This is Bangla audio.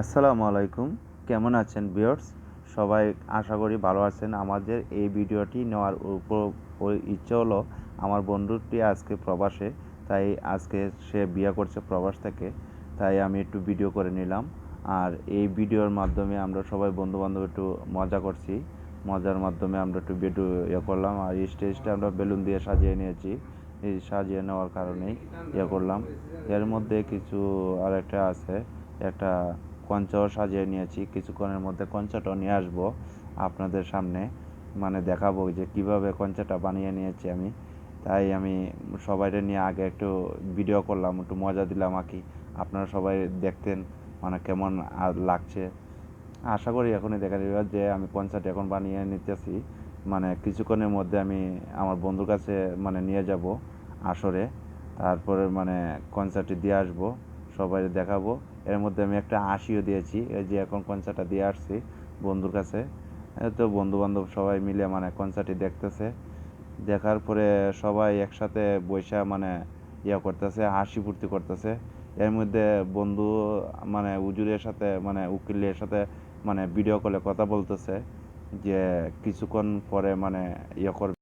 আসসালামু আলাইকুম। কেমন আছেন বিয়ার্স সবাই আশা করি ভালো আছেন। আমাদের এই ভিডিওটি নেওয়ার উপর ইচ্ছে হলো আমার বন্ধুটি আজকে প্রবাসে, তাই আজকে সে বিয়ে করছে প্রবাস থেকে, তাই আমি একটু ভিডিও করে নিলাম। আর এই ভিডিওর মাধ্যমে আমরা সবাই বন্ধুবান্ধব একটু মজা করছি। মজার মাধ্যমে আমরা একটু ভিডিও ইয়ে করলাম আর স্টেজটা আমরা বেলুন দিয়ে সাজিয়ে নিয়েছি। সাজিয়ে নেওয়ার কারণেই ইয়ে করলাম। এর মধ্যে কিছু আর একটা আছে, একটা কঞ্চাও সাজিয়ে নিয়েছি, কিছুক্ষণের মধ্যে কঞ্চাটাও নিয়ে আসব আপনাদের সামনে। মানে দেখাবো যে কীভাবে কঞ্চাটা বানিয়ে নিয়েছি আমি। তাই আমি সবাইকে নিয়ে আগে একটু ভিডিও করলাম, একটু মজা দিলাম আর কি। আপনারা সবাই দেখতেন মানে কেমন লাগছে। আশা করি এখনই দেখা যাবে যে আমি কনসার্ট এখন বানিয়ে নিতেছি। মানে কিছুক্ষণের মধ্যে আমি আমার বন্ধুর কাছে মানে নিয়ে যাব আসরে। তারপরে মানে কনসার্টে দিয়ে আসব। সবাই দেখাবো। এর মধ্যে আমি একটা আশিও দিয়েছি। এই যে এখন কনসার্টটা দিয়ে আসছি বন্ধুর কাছে। তো বন্ধু বান্ধব সবাই মিলে মানে কনসার্টটি দেখতেছে। দেখার পরে সবাই একসাথে বৈশা মানে ইয়া করতেছে, হাসি ফুর্তি করতেছে। এর মধ্যে বন্ধু মানে উজুরের সাথে মানে উকিলের সাথে মানে ভিডিও কলে কথা বলতেছে যে কিছুক্ষণ পরে মানে ইয়ে করবে।